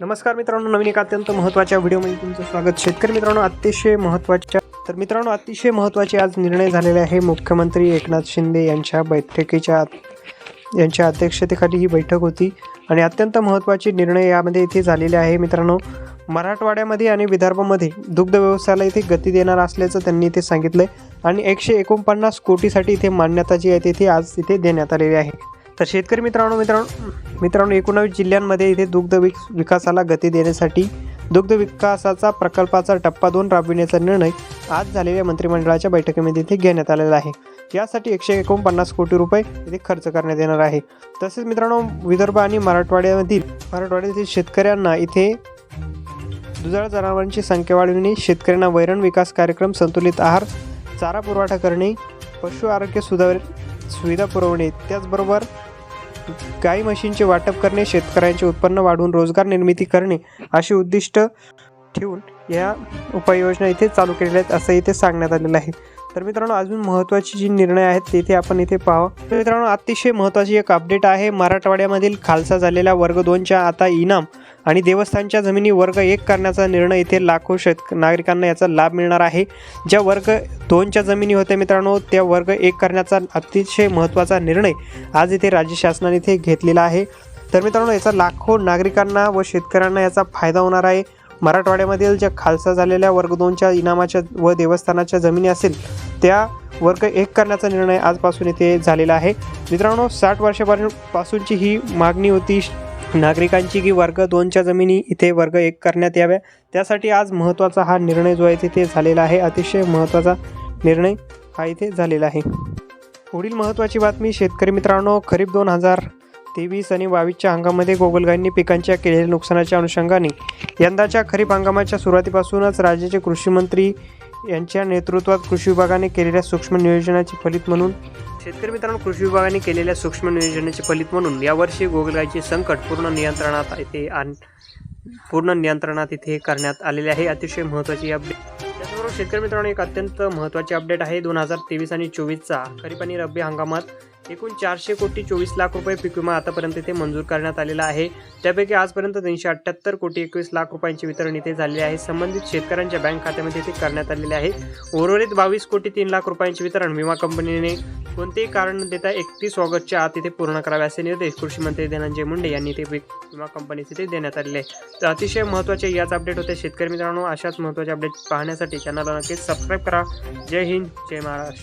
नमस्कार मित्रांनो नवीन एक अत्यंत महत्त्वाच्या व्हिडिओमध्ये तुमचं स्वागत. शेतकरी मित्रांनो अतिशय महत्त्वाच्या तर मित्रांनो अतिशय महत्त्वाचे आज निर्णय झालेले आहे मुख्यमंत्री एकनाथ शिंदे यांच्या बैठकीच्या यांच्या अध्यक्षतेखाली ही बैठक होती. आणि अत्यंत महत्त्वाचे निर्णय यामध्ये इथे झालेले आहे मित्रांनो. मराठवाड्यामध्ये आणि विदर्भामध्ये दुग्ध व्यवसायाला इथे गती देणार असल्याचं त्यांनी इथे सांगितलं आणि एकशे एकोणपन्नास कोटीसाठी इथे मान्यता जी आहे ती आज इथे देण्यात आलेली आहे. तर शेतकरी मित्रांनो मित्रांनो मित्रांनो एकोणावीस जिल्ह्यांमध्ये इथे दुग्ध विक विकासाला गती देण्यासाठी दुग्ध विकासाचा प्रकल्पाचा टप्पा दोन राबविण्याचा निर्णय आज झालेल्या मंत्रिमंडळाच्या बैठकीमध्ये इथे घेण्यात आलेला आहे. यासाठी एकशे एकोणपन्नास कोटी रुपये इथे खर्च करण्यात येणार आहे. तसेच मित्रांनो विदर्भ आणि मराठवाड्यामधील मराठवाड्यातील शेतकऱ्यांना इथे दुधाळ जनावरांची संख्या वाढविणे शेतकऱ्यांना वैरण विकास कार्यक्रम संतुलित आहार चारा पुरवठा करणे पशु आरोग्य सुधार सुविधा पुरवणे त्याचबरोबर गाई म्हशींचे वाटप करणे शेतकऱ्यांचे उत्पन्न वाढवून रोजगार निर्मिती करणे अशी उद्दिष्ट ठेवून या उपाययोजना इथे चालू केलेल्या आहेत असं इथे सांगण्यात आलेलं आहे. तर मित्रांनो अजून महत्त्वाची जी निर्णय आहेत ते इथे आपण इथे पाहावं. तर मित्रांनो अतिशय महत्त्वाची एक अपडेट आहे. मराठवाड्यामधील खालसा झालेल्या वर्ग दोनच्या आता इनाम आणि देवस्थानच्या जमिनी वर्ग एक करण्याचा निर्णय इथे लाखो शेतक नागरिकांना याचा लाभ मिळणार आहे. ज्या वर्ग दोनच्या जमिनी होत्या मित्रांनो त्या वर्ग एक करण्याचा अतिशय महत्त्वाचा निर्णय आज इथे राज्य शासनाने इथे घेतलेला आहे. तर मित्रांनो याचा लाखो नागरिकांना व शेतकऱ्यांना याचा फायदा होणार आहे. मराठवाड्यामधील ज्या खालसा झालेल्या वर्ग दोनच्या इनामाच्या व देवस्थानाच्या जमिनी असेल त्या वर्ग एक करण्याचा निर्णय आजपासून इथे झालेला आहे. मित्रांनो साठ वर्षापासूनची ही मागणी होती. नागरिकांची की वर्ग दोनच्या जमिनी इथे वर्ग एक करण्यात याव्या. त्यासाठी आज महत्त्वाचा हा निर्णय जो आहे तिथे झालेला आहे. अतिशय महत्त्वाचा निर्णय हा इथे झालेला आहे. पुढील महत्त्वाची बातमी शेतकरी मित्रांनो खरीप दोन हजार तेवीस आणि बावीसच्या हंगामामध्ये गोगलगाईंनी पिकांच्या केलेल्या नुकसानाच्या अनुषंगाने यंदाच्या खरीप हंगामाच्या सुरुवातीपासूनच राज्याचे कृषी मंत्री यांच्या नेतृत्वात कृषी विभागाने केलेल्या सूक्ष्म नियोजनाचे फलित म्हणून शेतकरी मित्रांनो कृषी विभागाने केलेल्या सूक्ष्म नियोजनाचे फलित म्हणून यावर्षी गोगलगायचे संकट पूर्ण नियंत्रणात येथे आणि पूर्ण नियंत्रणात इथे करण्यात आलेले आहे. अतिशय महत्त्वाची अपडेट त्याचबरोबर शेतकरी मित्रांनो एक अत्यंत महत्त्वाची अपडेट आहे. दोन हजार तेवीस आणि चोवीसचा खरीप आणि रब्बी हंगामात एकूण चारशे कोटी चोवीस लाख रुपये पीक विमा आतापर्यंत इथे मंजूर करण्यात आलेला आहे. त्यापैकी आजपर्यंत तीनशे अठ्ठ्याहत्तर कोटी एकवीस लाख रुपयांचे वितरण इथे झालेले आहे. संबंधित शेतकऱ्यांच्या बँक खात्यामध्ये इथे करण्यात आलेले आहे. उर्वरित बावीस कोटी तीन लाख रुपयांचे वितरण विमा कंपनीने कोणतेही कारण न देता एकतीस ऑगस्टच्या आत इथे पूर्ण करावे असे निर्देश कृषी मंत्री धनंजय मुंडे यांनी ते विमा कंपनीचे इथे देण्यात आलेले आहे. तर अतिशय महत्त्वाचे याच अपडेट होते. शेतकरी मित्रांनो अशाच महत्त्वाचे अपडेट पाहण्यासाठी चॅनलला नक्कीच सबस्क्राईब करा. जय हिंद जय महाराष्ट्र.